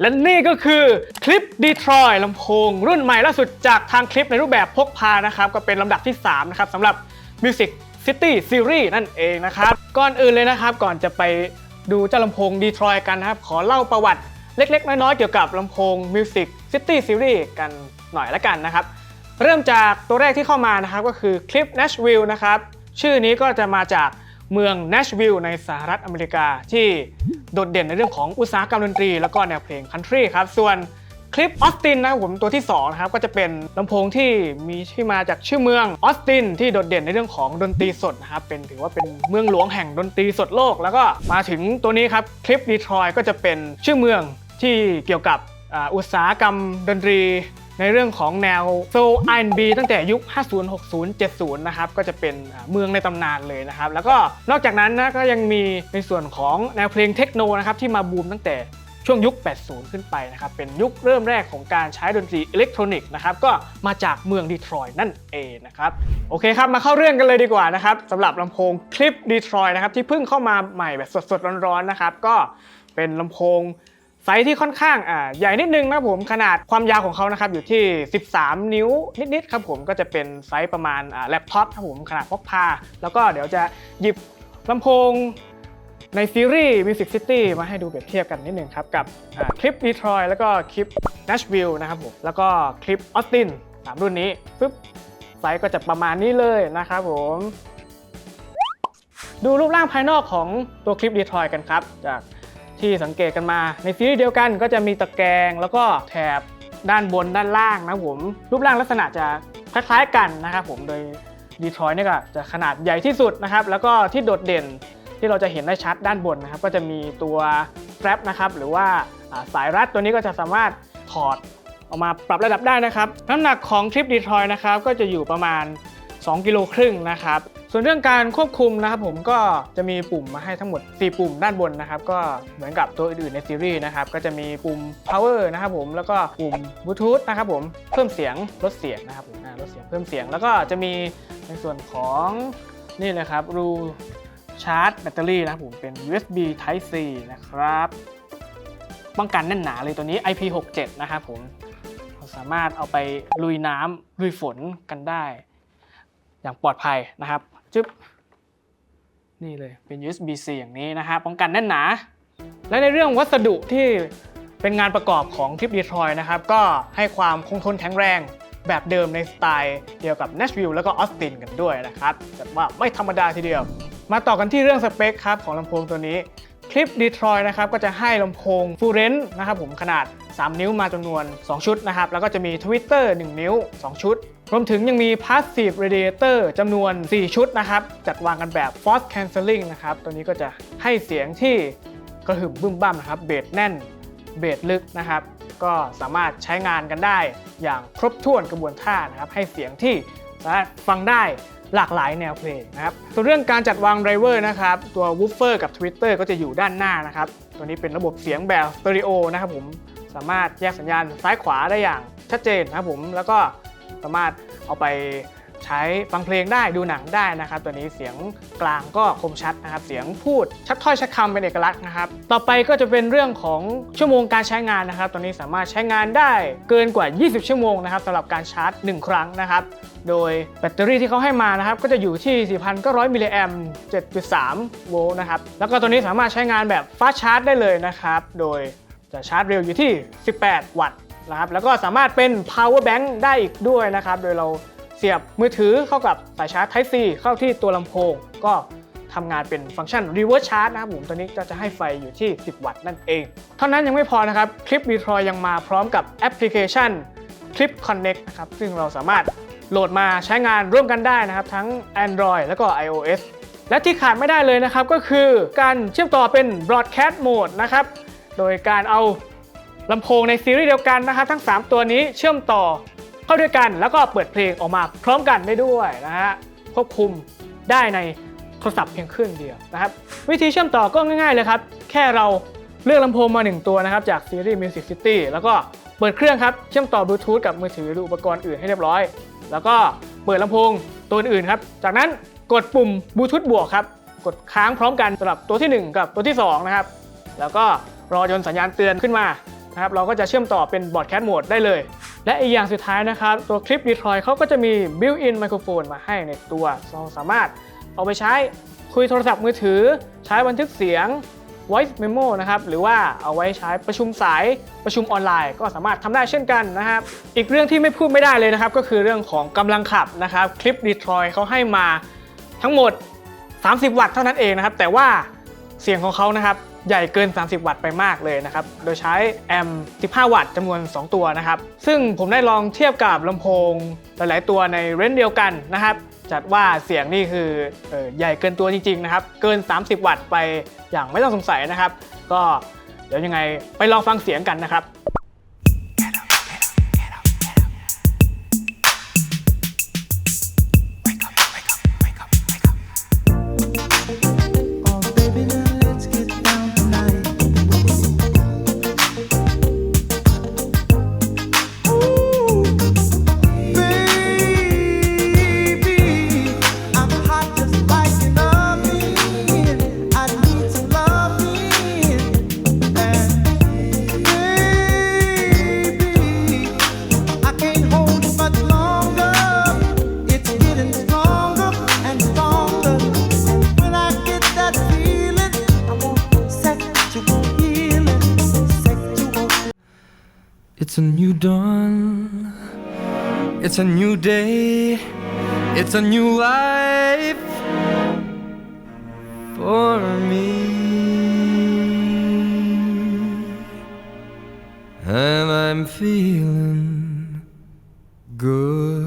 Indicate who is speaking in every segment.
Speaker 1: และนี่ก็คือคลิป Detroit ลำโพง รุ่นใหม่ล่าสุดจากทางคลิปในรูปแบบพกพานะครับ ก็เป็นลำดับที่ 3 นะครับสำหรับ Music City Series นั่นเองนะครับ ก่อนอื่นเลยนะครับ ก่อนจะไปดูเจ้าลำโพง Detroit กันนะครับ ขอเล่าประวัติเล็ก ๆ น้อย ๆ เกี่ยวกับลำโพง Music City Series กันหน่อยละกันนะครับ เริ่มจากตัวแรกที่เข้ามานะครับก็คือคลิป Nashville นะครับ ชื่อนี้ก็จะมาจากเมือง Nashville ในสหรัฐอเมริกาที่ โดดเด่นในเรื่องของอุตสาหกรรมดนตรี แล้วก็แนวเพลงคันทรีครับ ส่วนคลิปออสตินนะครับผมตัวที่2นะครับก็จะเป็นลำโพงที่มีที่มาจากชื่อเมืองออสตินที่โดดเด่นในเรื่องของดนตรีสดนะครับเป็นถือว่าเป็นเมืองหลวงแห่งดนตรีสดโลก แล้วก็มาถึงตัวนี้ครับคลิปดีทรอยก็จะเป็นชื่อเมืองที่เกี่ยวกับอุตสาหกรรมดนตรี ในเรื่องของแนวโซล R&B ตั้งแต่ยุค 50 60 70 นะครับ ก็จะเป็นเมืองในตำนานเลยนะครับ แล้วก็นอกจากนั้นนะก็ยังมีในส่วนของแนวเพลงเทคโนนะครับที่มาบูมตั้งแต่ช่วงยุค 80 ขึ้นไปนะครับ เป็นยุคเริ่มแรกของการใช้ดนตรีอิเล็กทรอนิกส์นะครับ ก็มาจากเมืองดีทรอยนั่นเองนะครับ โอเคครับ มาเข้าเรื่องกันเลยดีกว่านะครับสำหรับลำโพงคลิปดีทรอยนะครับ ที่เพิ่งเข้ามาใหม่แบบสดๆ ร้อนๆ นะครับ ก็เป็นลำโพง ไซส์ที่ค่อนข้างอ่าใหญ่นิดนึงนะครับผมขนาดความยาวของเขานะครับอยู่ที่ 13 นิ้วนิดๆครับผมก็จะเป็นไซส์ประมาณอ่าแล็ปท็อปครับผมขนาดพกพา แล้วก็เดี๋ยวจะหยิบลำโพงในซีรีส์ Music City มาให้ดูเปรียบเทียบกันนิดนึงครับ กับคลิป Detroit แล้วก็คลิป Nashville นะครับผมแล้วก็คลิป Austin สามรุ่นนี้ปึ๊บไซส์ก็จะประมาณนี้เลยนะครับผมดูรูปร่างภายนอกของตัวคลิป Detroit กันครับจาก ที่สังเกตกันมา ในซีรีส์เดียวกันก็จะมีตะแกรงแล้วก็แถบด้านบนด้านล่างนะผม รูปร่างลักษณะจะคล้ายๆกันนะครับผมโดย Detroit เนี่ก็จะขนาดใหญ่ที่สุดนะครับ แล้วก็ที่โดดเด่นที่เราจะเห็นได้ชัดด้านบนนะครับ ก็จะมีตัวแตรปนะครับ หรือว่าสายรัดตัวนี้ก็จะสามารถถอดออกมาปรับระดับได้นะครับ น้ำหนักของคลิป Detroit นะครับก็จะอยู่ประมาณ 2 กิโลครึ่งนะครับ ส่วนเรื่องการควบคุมนะครับผมก็จะมีปุ่มมาให้ทั้งหมด 4 ปุ่มด้านบนนะครับก็เหมือนกับตัวอื่นๆในซีรีส์นะครับก็จะมีปุ่ม power นะครับผมแล้วก็ปุ่ม bluetooth นะครับผมเพิ่มเสียงลดเสียงนะครับผมลดเสียงเพิ่มเสียงแล้วก็จะมีในส่วนของนี่เลยครับรูชาร์จแบตเตอรี่นะครับผมเป็น USB Type C นะครับป้องกันแน่นหนาเลยตัวนี้ IP67 นะครับผมสามารถเอาไปลุยน้ำลุยฝนกันได้ อย่างปลอดภัยนะครับ จึ๊บ นี่เลยเป็น USB-C อย่างนี้นะฮะ ป้องกันแน่นหนา และในเรื่องวัสดุที่เป็นงานประกอบของทริปดีทรอยนะครับ ก็ให้ความคงทนแข็งแรงแบบเดิมในสไตล์เดียวกับ Nashville แล้วก็ออสตินกันด้วยนะครับจัดว่าไม่ธรรมดาทีเดียว มาต่อกันที่เรื่องสเปคครับของลำโพงตัวนี้ คลิป Detroit นะครับก็จะให้ลำโพง Full Range นะครับผมขนาด 3 นิ้วมาจำนวน 2 ชุดนะครับ แล้วก็จะมี Twitter 1 นิ้ว 2 ชุด รวมถึงยังมี Passive Radiator จำนวน 4 ชุดนะครับ จัดวางกันแบบ Force Cancelling นะครับ ตัวนี้ก็จะให้เสียงที่กระหึ่มบึ้มบ้ามนะครับ เบสแน่น เบสลึกนะครับ ก็สามารถใช้งานกันได้อย่างครบถ้วนกระบวนท่านะครับ ให้เสียงที่สามารถฟังได้ หลากหลายแนวเพลงนะครับส่วนเรื่องการจัดวางไดรเวอร์นะครับตัววูฟเฟอร์กับ Twitter ก็จะอยู่ด้านหน้านะครับตัวนี้เป็นระบบเสียงแบบสเตอริโอนะครับผมสามารถแยกสัญญาณซ้ายขวาได้อย่างชัดเจนนะครับผมแล้วก็สามารถเอาไป ใช้ฟังเพลงได้ดูหนังได้นะครับ ตัวนี้เสียงกลางก็คมชัดนะครับ เสียงพูดชัดถ้อยชัดคำเป็นเอกลักษณ์นะครับ ต่อไปก็จะเป็นเรื่องของชั่วโมงการใช้งานนะครับ ตัวนี้สามารถใช้งานได้เกินกว่า 20 ชั่วโมงนะครับสำหรับการชาร์จ 1 ครั้งนะครับโดยแบตเตอรี่ที่เขาให้มานะครับก็จะอยู่ที่ 4,900 มิลลิแอมป์7.3 โวลต์นะครับ แล้วก็ตัวนี้สามารถใช้งานแบบฟาสชาร์จได้เลยนะครับ โดยจะชาร์จเร็วอยู่ที่ 18 วัตต์นะครับ แล้วก็สามารถเป็น power bank ได้อีกด้วยนะครับ โดยเรา สียบมือถือเข้ากับสายชาร์จ Type C เข้าที่ตัวลำโพง ก็ทำงานเป็นฟังก์ชัน reverse charge นะครับผมตัวนี้ก็จะให้ไฟอยู่ที่ 10 วัตต์นั่นเอง เท่านั้นยังไม่พอนะครับ คลิป Detroit ยังมาพร้อมกับแอปพลิเคชัน Clip Connect นะครับซึ่งเราสามารถโหลดมาใช้งานร่วมกันได้นะครับ ทั้ง Android แล้วก็ iOS และที่ขาดไม่ได้เลยนะครับ ก็คือการเชื่อมต่อเป็น Broadcast Mode นะครับ โดยการเอาลำโพงในซีรีส์เดียวกันนะครับ ทั้ง 3 ตัวนี้เชื่อมต่อ เข้าด้วยกันแล้วก็เปิดเพลงออกมาพร้อมกันได้ด้วยนะฮะควบคุมได้ในโทรศัพท์เพียงเครื่องเดียวนะครับวิธีเชื่อมต่อก็ง่ายๆเลยครับ แค่เราเลือกลำโพงมา 1 ตัวนะครับ จากซีรีส์ Music City แล้วก็เปิดเครื่องครับเชื่อมต่อบลูทูธกับมือถือหรืออุปกรณ์อื่นให้เรียบร้อย แล้วก็เปิดลำโพงตัวอื่นครับ จากนั้นกดปุ่มบลูทูธบวกครับ กดค้างพร้อมกันสำหรับตัวทีหนึ่1 กับตัวที่ 2 นะครับ แล้วก็รอจนสัญญาณเตือนขึ้นมานะครับเราก็จะเชื่อมต่อเป็นบอร์ดแคสต์โหมดได้เลย และอีกอย่างสุดท้ายนะครับ ตัวคลิป Detroit เขาก็จะมี built-in ไมโครโฟนมาให้ในตัวเราสามารถเอาไปใช้คุยโทรศัพท์มือถือ ใช้บันทึกเสียง voice memo นะครับ หรือว่าเอาไว้ใช้ประชุมสายประชุมออนไลน์ ก็สามารถทำได้เช่นกันนะครับ อีกเรื่องที่ไม่พูดไม่ได้เลยนะครับ ก็คือเรื่องของกำลังขับนะครับ คลิป Detroit เขาให้มาทั้งหมด 30 วัตต์เท่านั้นเองนะครับ แต่ว่าเสียงของเขานะครับ ใหญ่เกิน 30 วัตต์ไปมากเลยนะครับ โดยใช้แอมป์15 วัตต์จำนวน 2 ตัวนะครับ ซึ่งผมได้ลองเทียบกับลำโพงหลาย ๆ ตัวในเรนจ์เดียวกันนะครับ จัดว่าเสียงนี่คือออใหญ่เกินตัวจริง ๆ นะครับ เกิน 30 วัตต์ไปอย่างไม่ต้องสงสัยนะครับ ก็เดี๋ยวยังไงไปลองฟังเสียงกันนะครับ
Speaker 2: It's
Speaker 3: a new dawn. It's a new day. It's a new life for me. And I'm feeling good.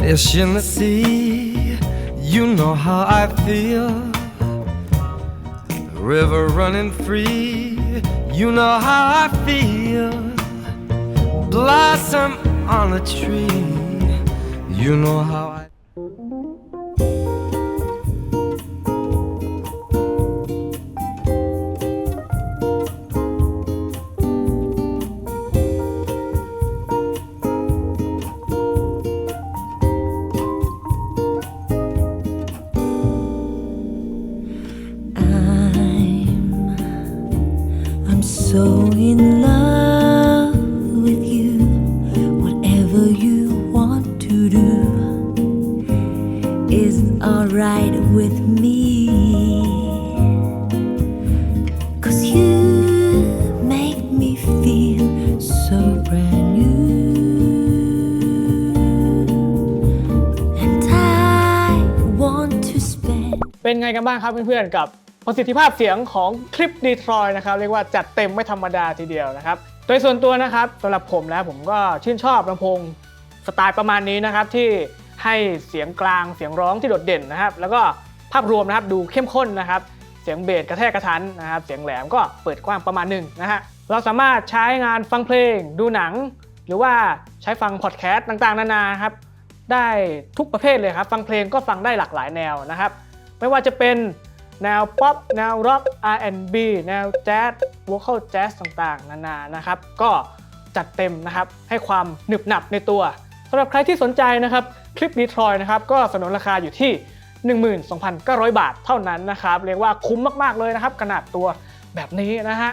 Speaker 3: Fish in the sea, you know how I feel. River running free, you know how I feel. Blossom on a tree, you know how I.
Speaker 1: ไงกันบ้างครับเพื่อนๆกับประสิทธิภาพเสียงของคลิป Detroit นะครับเรียกว่าจัดเต็มไม่ธรรมดาทีเดียวนะครับโดยส่วนตัวนะครับสำหรับผมแล้วผมก็ชื่นชอบลำโพงสไตล์ประมาณนี้นะครับที่ให้เสียงกลางเสียงร้องที่โดดเด่นนะครับ แล้วก็ภาพรวมนะครับดูเข้มข้นนะครับ เสียงเบสกระแทกกระทันนะครับ เสียงแหลมก็เปิดกว้างประมาณหนึ่งนะฮะเราสามารถใช้งานฟังเพลง ดูหนัง หรือว่าใช้ฟังพอดแคสต์ต่างๆ นานาครับได้ทุกประเภทเลยครับ ฟังเพลงก็ฟังได้หลากหลายแนวนะครับ ไม่ว่าจะเป็นแนวป๊อปแนวร็อก R&B แนวแจ๊สว o ค a l แจ๊สต่างๆ นานานะครับ ก็จัดเต็มนะครับ ให้ความหนึบหนับในตัวสำหรับใครที่สนใจนะครับ คลิป Detroit นะครับ ก็สนนราคาอยู่ที่ 12,900 บาทเท่านั้นนะครับ เรียกว่าคุ้มมาก ๆ เลยนะครับ ขนาดตัวแบบนี้นะฮะ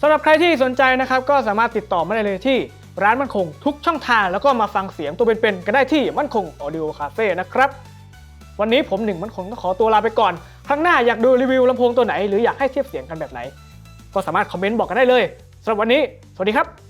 Speaker 1: สำหรับใครที่สนใจนะครับ ก็สามารถติดต่อมาได้เลยที่ร้านมั่นคงทุกช่องทาง แล้วก็มาฟังเสียงตัวเป็นๆกันได้ที่มั่นคง Audio Cafe นะครับ วันนี้ผมหนึ่งมันคงต้องขอตัวลาไปก่อน ครั้งหน้าอยากดูรีวิวลำโพงตัวไหน หรืออยากให้เทียบเสียงกันแบบไหน ก็สามารถคอมเมนต์บอกกันได้เลยสำหรับวันนี้ สวัสดีครับ